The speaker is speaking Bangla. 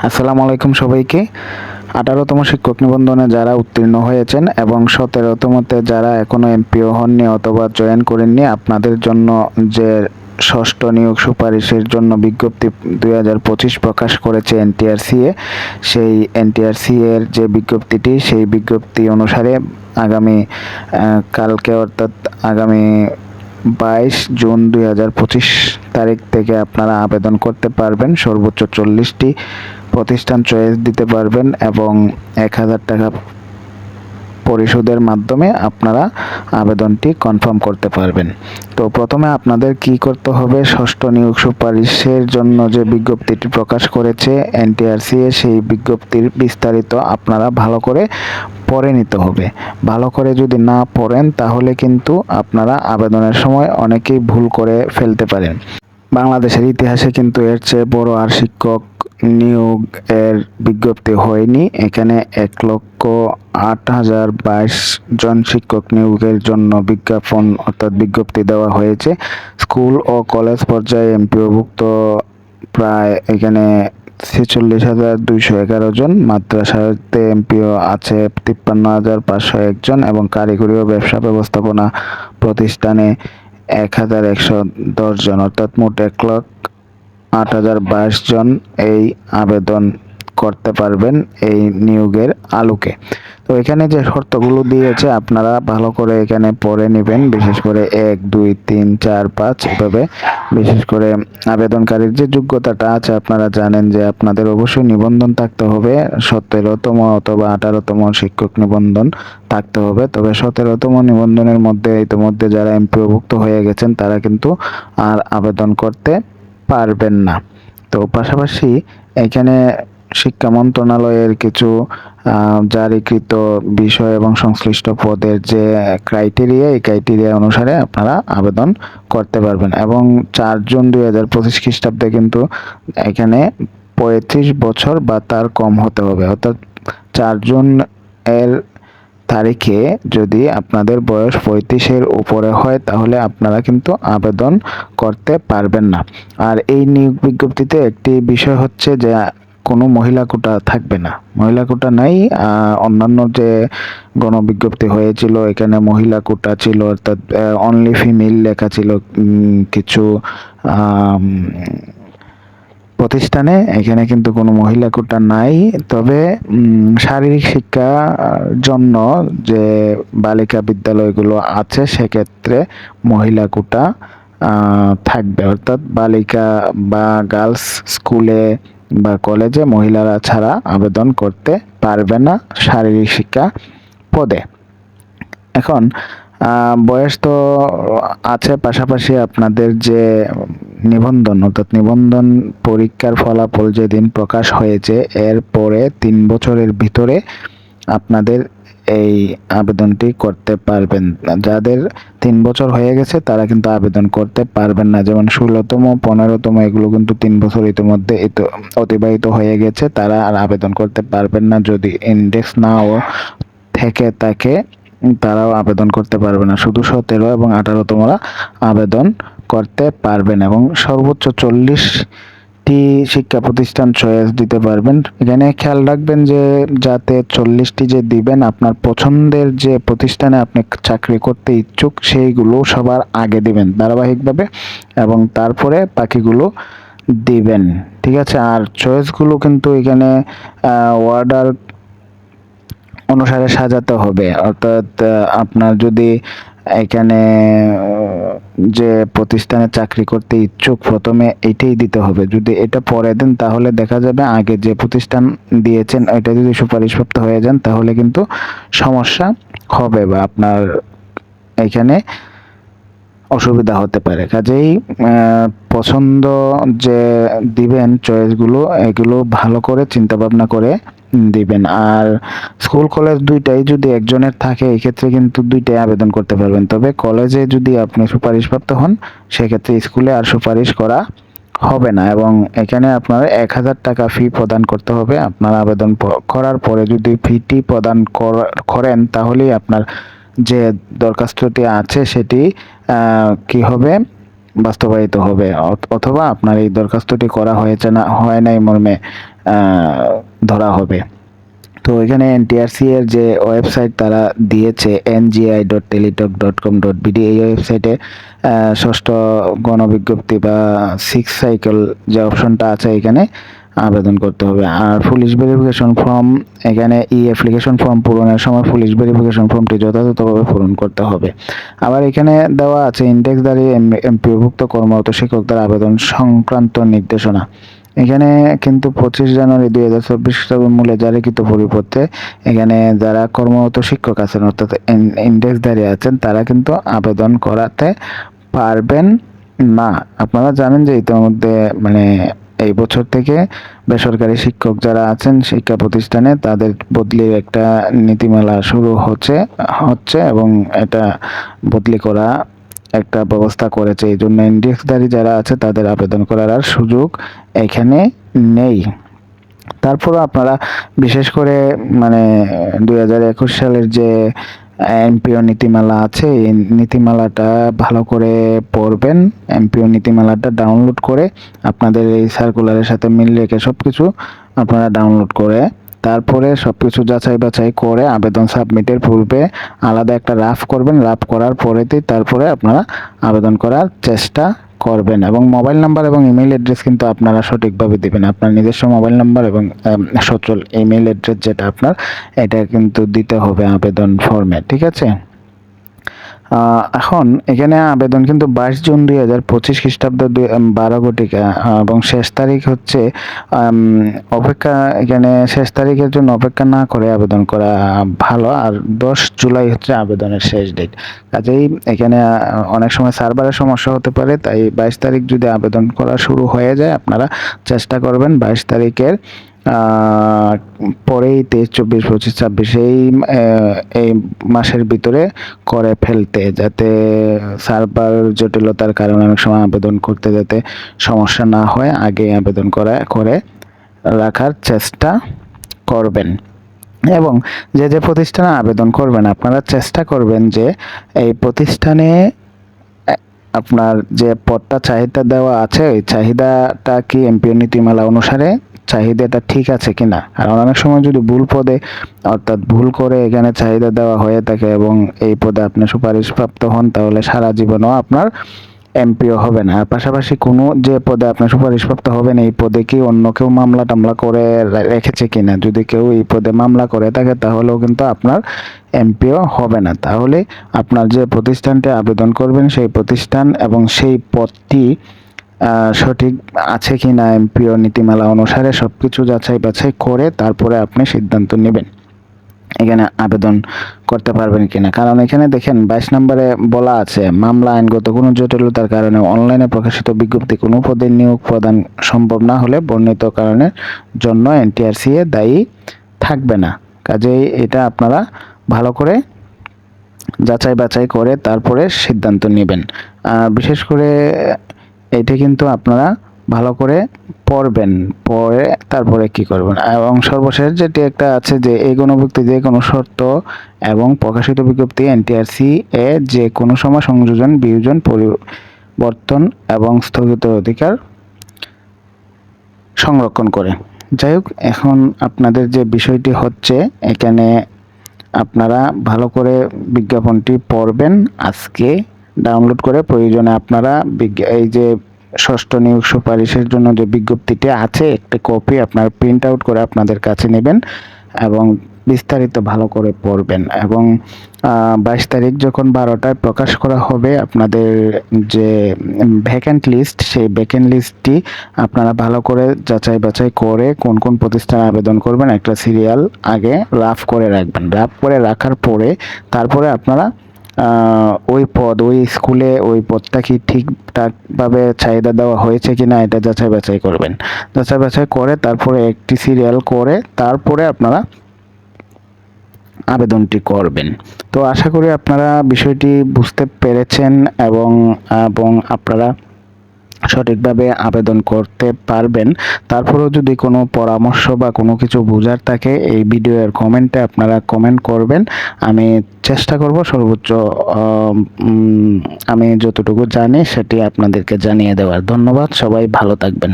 আসসালামু আলাইকুম সবাইকে। আঠারোতম শিক্ষক নিবন্ধনে যারা উত্তীর্ণ হয়েছেন এবং সতেরোতমতে যারা এখনও এমপিও হননি অথবা জয়েন করেননি, আপনাদের জন্য যে ষষ্ঠ নিয়োগ সুপারিশের জন্য বিজ্ঞপ্তি দুই হাজার পঁচিশ প্রকাশ করেছে এনটিআরসিএ সেই এনটিআরসি এর যে বিজ্ঞপ্তিটি, সেই বিজ্ঞপ্তি অনুসারে আগামী কালকে অর্থাৎ আগামী বাইশ জুন দুই হাজার পঁচিশ তারিখ থেকে আপনারা আবেদন করতে পারবেন। সর্বোচ্চ চল্লিশটি প্রতিষ্ঠান চয়েস দিতে পারবেন এবং এক হাজার টাকা পরিশোধের মাধ্যমে আপনারা আবেদনটি কনফার্ম করতে পারবেন। তো প্রথমে আপনাদের কি করতে হবে? ষষ্ঠ নিয়োগ সুপারিশের জন্য যে বিজ্ঞপ্তিটি প্রকাশ করেছে এনটিআরসিএ সেই বিজ্ঞপ্তির বিস্তারিত আপনারা ভালো করে পড়ে নিতে হবে। ভালো করে যদি না পড়েন, তাহলে কিন্তু আপনারা আবেদনের সময় অনেকেই ভুল করে ফেলতে পারেন। বাংলাদেশের ইতিহাসে কিন্তু এর চেয়ে বড় আর শিক্ষক নিয়োগ এর বিজ্ঞপ্তি হয়নি। এখানে এক লক্ষ আট হাজার বাইশ জন শিক্ষক নিয়োগের জন্য বিজ্ঞাপন অর্থাৎ বিজ্ঞপ্তি দেওয়া হয়েছে। স্কুল ও কলেজ পর্যায়ে এমপিওভুক্ত প্রায় এখানে ছেচল্লিশ হাজার দুইশো এগারো জন, মাদ্রাসাতে এমপিও আছে তিপ্পান্ন হাজার পাঁচশো একজন এবং কারিগরি ও ব্যবসা ব্যবস্থাপনা প্রতিষ্ঠানে এক হাজার একশো দশ জন, অর্থাৎ মোট এক লাখ আট হাজার বাইশ জন এই আবেদন করতে পারবেন এই নিয়োগের আলোকে। তো এখানে যে শর্তগুলো দিয়েছে, আপনারা ভালো করে এখানে পড়ে নেবেন। বিশেষ করে এক, দুই, তিন, চার, পাঁচ এভাবে। বিশেষ করে আবেদনকারীর যে যোগ্যতাটা আছে, আপনারা জানেন যে আপনাদের অবশ্যই নিবন্ধন থাকতে হবে। সতেরোতম অথবা আঠারোতম শিক্ষক নিবন্ধন থাকতে হবে। তবে সতেরোতম নিবন্ধনের মধ্যে, ইতিমধ্যে যারা এমপিওভুক্ত হয়ে গেছেন, তারা কিন্তু আর আবেদন করতে পারবেন না। তো পাশাপাশি এখানে শিক্ষা মন্ত্রণালয়ের কিছু জারিকৃত বিষয় এবং সংশ্লিষ্ট পদের যে ক্রাইটেরিয়া এই ক্রাইটেরিয়া অনুসারে আপনারা আবেদন করতে পারবেন। এবং চার জুন দুই হাজার পঁচিশ খ্রিস্টাব্দে কিন্তু এখানে পঁয়ত্রিশ বছর বা তার কম হতে হবে। অর্থাৎ চার জুন এর তারিখে যদি আপনাদের বয়স পঁয়ত্রিশের উপরে হয়, তাহলে আপনারা কিন্তু আবেদন করতে পারবেন না। আর এই নিয়োগ বিজ্ঞপ্তিতে একটি বিষয় হচ্ছে যে কোনো মহিলা কোটা থাকবে না। মহিলা কোটা নাই অন্যান্য যে গণবিজ্ঞপ্তি হয়েছিল, এখানে মহিলা কোটা ছিল, অর্থাৎ অনলি ফিমেল লেখা ছিল কিছু প্রতিষ্ঠানে। এখানে কিন্তু কোনো মহিলা কোটা নাই। তবে শারীরিক শিক্ষার জন্য যে বালিকা বিদ্যালয়গুলো আছে, সেক্ষেত্রে মহিলা কোটা থাকবে। অর্থাৎ বালিকা বা গার্লস স্কুলে বা কলেজে মহিলারা ছাড়া আবেদন করতে পারবে না শারীরিক শিক্ষা পদে। এখন বয়স তো আছে পাশাপাশি আপনাদের যে নিবন্ধন, অর্থাৎ নিবন্ধন পরীক্ষার ফলাফল যেদিন প্রকাশ হয়েছে এর পরে তিন বছরের ভিতরে আপনাদের এই আবেদনটি করতে পারবেন। যাদের তিন বছর হয়ে গেছে, তারা কিন্তু আবেদন করতে পারবেন না। যেমন ষোলোতম, পনেরোতম, এগুলো কিন্তু তিন বছর ইতিমধ্যে ইতো- অতিবাহিত হয়ে গেছে, তারা আর আবেদন করতে পারবেন না। যদি ইন্ডেক্স নাও থেকে থাকে, তারাও আবেদন করতে পারবে না। শুধু সতেরো এবং আঠারোতমরা আবেদন করতে পারবেন এবং সর্বোচ্চ চল্লিশটি শিক্ষা প্রতিষ্ঠান চয়েস দিতে পারবেন। এখানে খেয়াল রাখবেন যে যাতে চল্লিশটি যে দিবেন, আপনার পছন্দের যে প্রতিষ্ঠানে আপনি চাকরি করতে ইচ্ছুক, সেইগুলো সবার আগে দিবেন ধারাবাহিকভাবে এবং তারপরে বাকিগুলো দিবেন। ঠিক আছে? আর চয়েসগুলো কিন্তু এখানে ওয়ার্ডার অনুসারে সাজাতে হবে। অর্থাৎ আপনার যদি এখানে যে প্রতিষ্ঠানে চাকরি করতে ইচ্ছুক, প্রথমে এটাই দিতে হবে। যদি এটা পরে দেন, তাহলে দেখা যাবে আগে যে প্রতিষ্ঠান দিয়েছেন এটা যদি সুপারিশপ্রাপ্ত হয়ে যান, তাহলে কিন্তু সমস্যা হবে বা আপনার এখানে অসুবিধা হতে পারে। কাজেই পছন্দ যে দিবেন চয়েসগুলো এগুলো ভালো করে চিন্তা ভাবনা করে দিবেন। আর স্কুল কলেজ দুইটাই যদি একজনের থাকে, এক্ষেত্রে কিন্তু দুইটাই আবেদন করতে পারবেন। তবে কলেজে যদি আপনি সুপারিশপ্রাপ্ত হন, সেক্ষেত্রে স্কুলে আর সুপারিশ করা হবে না। এবং এখানে আপনার এক হাজার টাকা ফি প্রদান করতে হবে। আপনার আবেদন করার পরে যদি ফিটি প্রদান কর- করেন, তাহলেই আপনার যে দরখাস্তটি আছে, সেটি কি হবে? বাস্তবায়িত হবে। অথবা আপনার এই দরখাস্তটি করা হয়েছে না, হয় নাই মর্মে ধরা হবে। তো এখানে এনটিআরসি এর যে ওয়েবসাইট তারা দিয়েছে NGI dot Teletalk dot com dot BD এই ওয়েবসাইটে ষষ্ঠ গণবিজ্ঞপ্তি বা সিক্স সাইকেল যে অপশনটা আছে এখানে আবেদন করতে হবে। আর পুলিশ ভেরিফিকেশন ফর্ম এখানে ই অ্যাপ্লিকেশন ফর্ম পূরণের সময় পুলিশ ভেরিফিকেশন ফর্মটি যথাযথভাবে পূরণ করতে হবে। আবার এখানে দেওয়া আছে ইন্ডেক্সধারী এমপিওভুক্ত কর্মরত শিক্ষকদের আবেদন সংক্রান্ত নির্দেশনা। এখানে কিন্তু পঁচিশ জানুয়ারি দুই হাজার চব্বিশ খ্রিস্টাব্দ মূল্যে জারিকৃত পরিবর্তে এখানে যারা কর্মরত শিক্ষক আছেন, অর্থাৎ ইন্ডেক্সধারী আছেন, তারা কিন্তু আবেদন করাতে পারবেন না। আপনারা জানেন যে ইতিমধ্যে মানে এই বছর থেকে বেসরকারি শিক্ষক যারা আছেন শিক্ষা প্রতিষ্ঠানে, তাদের বদলির একটা নীতিমালা শুরু হচ্ছে হচ্ছে এবং এটা বদলি করা একটা ব্যবস্থা করেছে। এই জন্য ইন্ডেক্সধারী যারা আছে, তাদের আবেদন করার আর সুযোগ এখানে নেই। তারপরও আপনারা বিশেষ করে মানে দুই হাজার একুশ সালের যে এমপিও নীতিমালা আছে, এই নীতিমালাটা ভালো করে পড়বেন। এমপিও নীতিমালাটা ডাউনলোড করে আপনাদের এই সার্কুলারের সাথে মিল রেখে সব কিছু আপনারা ডাউনলোড করে তারপরে সব কিছু যাচাই বাছাই করে আবেদন সাবমিটের পূর্বে আলাদা একটা রাফ করবেন। রাফ করার পরেতেই তারপরে আপনারা আবেদন করার চেষ্টা করবেন এবং মোবাইল নাম্বার এবং ইমেল অ্যাড্রেস কিন্তু আপনারা সঠিকভাবে দেবেন। আপনার নিজস্ব মোবাইল নাম্বার এবং সচল ইমেল অ্যাড্রেস যেটা আপনার, এটা কিন্তু দিতে হবে আবেদন ফর্মে ঠিক আছে? এখন এখানে আবেদন কিন্তু বাইশ জুন দুই হাজার পঁচিশ খ্রিস্টাব্দ বারো আহ, এবং শেষ তারিখ হচ্ছে অপেক্ষা এখানে শেষ তারিখের জন্য অপেক্ষা না করে আবেদন করা ভালো আর দশ জুলাই হচ্ছে আবেদনের শেষ ডেট কাজেই এখানে অনেক সময় সার্ভারের সমস্যা হতে পারে তাই বাইশ তারিখ যদি আবেদন করা শুরু হয়ে যায় আপনারা চেষ্টা করবেন বাইশ তারিখের পরেই তেইশ, চব্বিশ, পঁচিশ, ছাব্বিশ এই এই মাসের ভিতরে করে ফেলতে যাতে সার্ভার জটিলতার কারণে অনেক সময় আবেদন করতে যাতে সমস্যা না হয়, আগে আবেদন করা, করে রাখার চেষ্টা করবেন। এবং যে যে প্রতিষ্ঠানে আবেদন করবেন, আপনারা চেষ্টা করবেন যে এই প্রতিষ্ঠানে আপনার যে পদটা চাহিদা দেওয়া আছে, ওই চাহিদাটা কি এমপিও নীতিমালা অনুসারে চাহিদাটা ঠিক আছে কিনা? আর অনেক সময় যদি ভুল পদে, অর্থাৎ ভুল করে এখানে চাহিদা দেওয়া হয়ে থাকে এবং এই পদে আপনি সুপারিশপ্রাপ্ত হন, তাহলে সারা জীবনও আপনার এমপিও হবে না। আর পাশাপাশি কোনো যে পদে আপনি সুপারিশপ্রাপ্ত হবেন, এই পদে কি অন্য কেউ মামলা টামলা করে রেখেছে কিনা? যদি কেউ এই পদে মামলা করে থাকে, তাহলেও কিন্তু আপনার এমপিও হবে না। তাহলে আপনার যে প্রতিষ্ঠানটি আবেদন করবেন, সেই প্রতিষ্ঠান এবং সেই পদটি সঠিক আছে কি না এমপিও, নীতিমালা অনুসারে সব কিছু যাচাই বাছাই করে তারপরে আপনি সিদ্ধান্ত নেবেন। এখানে আবেদন করতে পারবেন কিনা? কারণ এখানে দেখেন, বাইশ নম্বরে বলা আছে, মামলা আইনগত কোনো জটিলতার কারণে অনলাইনে প্রকাশিত বিজ্ঞপ্তি কোনো পদে নিয়োগ প্রদান সম্ভব না হলে বর্ণিত কারণের জন্য এনটিআরসি এ দায়ী থাকবে না। কাজেই এটা আপনারা ভালো করে যাচাই বাছাই করে তারপরে সিদ্ধান্ত নেবেন। বিশেষ করে এটি কিন্তু আপনারা ভালো করে পড়বেন, পড়ে তারপরে কি করবেন? এবং সর্বশেষ যেটি একটা আছে যে, এই গণভুক্তি যে কোনো শর্ত এবং প্রকাশিত বিজ্ঞপ্তি এনটিআরসি এ যে কোনো সময় সংযোজন, বিয়োজন, পরিবর্তন এবং স্থগিত অধিকার সংরক্ষণ করে। যাই হোক, এখন আপনাদের যে বিষয়টি হচ্ছে, এখানে আপনারা ভালো করে বিজ্ঞাপনটি পড়বেন আজকে। ডাউনলোড করে প্রয়োজনে আপনারা এই যে ষষ্ঠ নিয়োগ সুপারিশের জন্য যে বিজ্ঞপ্তিটি আছে, একটি কপি আপনার প্রিন্ট আউট করে আপনাদের কাছে নেবেন এবং বিস্তারিত ভালো করে পড়বেন এবং বাইশ তারিখ যখন বারোটায় প্রকাশ করা হবে, আপনাদের যে ভ্যাকেন্ট লিস্ট সেই ভ্যাকেন্ট লিস্টটি আপনারা ভালো করে যাচাই বাছাই করে কোন কোন প্রতিষ্ঠানে আবেদন করবেন, একটা সিরিয়াল আগে রাফ করে রাখবেন। রাফ করে রাখার পরে তারপরে আপনারা ওই পদ, ওই স্কুলে ওই পদটা কি ঠিকঠাকভাবে চাহিদা দেওয়া হয়েছে কি না এটা যাচাই বাছাই করবেন। যাচাই বাছাই করে তারপরে একটি সিরিয়াল করে তারপরে আপনারা আবেদনটি করবেন। তো আশা করি আপনারা বিষয়টি বুঝতে পেরেছেন এবং এবং আপনারা সঠিকভাবে আবেদন করতে পারবেন। তারপরেও যদি কোনো পরামর্শ বা কোনো কিছু বোঝার থাকে, এই ভিডিওর কমেন্টে আপনারা কমেন্ট করবেন। আমি চেষ্টা করব সর্বোচ্চ আমি যতটুকু জানি সেটি আপনাদেরকে জানিয়ে দেওয়ার। ধন্যবাদ, সবাই ভালো থাকবেন।